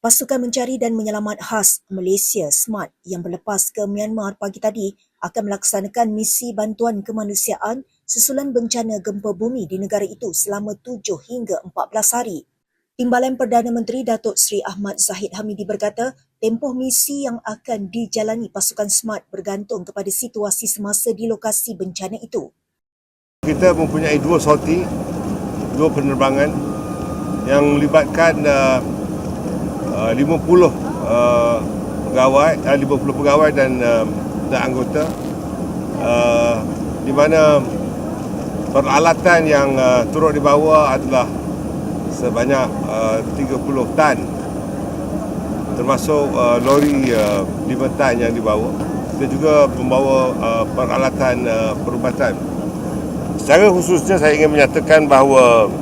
Pasukan Mencari dan Menyelamat Khas Malaysia SMART yang berlepas ke Myanmar pagi tadi akan melaksanakan misi bantuan kemanusiaan susulan bencana gempa bumi di negara itu selama 7 hingga 14 hari. Timbalan Perdana Menteri Datuk Seri Ahmad Zahid Hamidi berkata, tempoh misi yang akan dijalani pasukan SMART bergantung kepada situasi semasa di lokasi bencana itu. Kita mempunyai dua sorti, dua penerbangan yang melibatkan uh, uh, 50 uh, pegawai, uh, 50 pegawai dan, uh, dan anggota uh, di mana peralatan yang uh, turut dibawa adalah sebanyak uh, 30 tan termasuk uh, lori uh, 5 tan yang dibawa. Kita juga membawa uh, peralatan uh, perubatan. Secara khususnya saya ingin menyatakan bahawa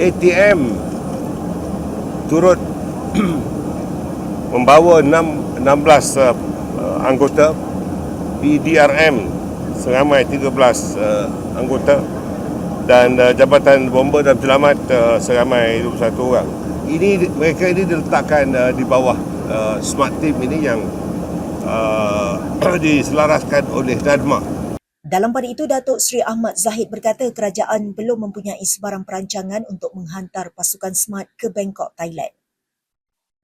ATM turut membawa 6, 16 uh, anggota PDRM seramai 13 uh, anggota dan uh, Jabatan Bomba dan Selamat uh, seramai 21 orang. Ini mereka ini diletakkan uh, di bawah uh, smart team ini yang uh, diselaraskan oleh NADMA. Dalam pada itu, Datuk Seri Ahmad Zahid berkata kerajaan belum mempunyai sebarang perancangan untuk menghantar pasukan SMART ke Bangkok, Thailand.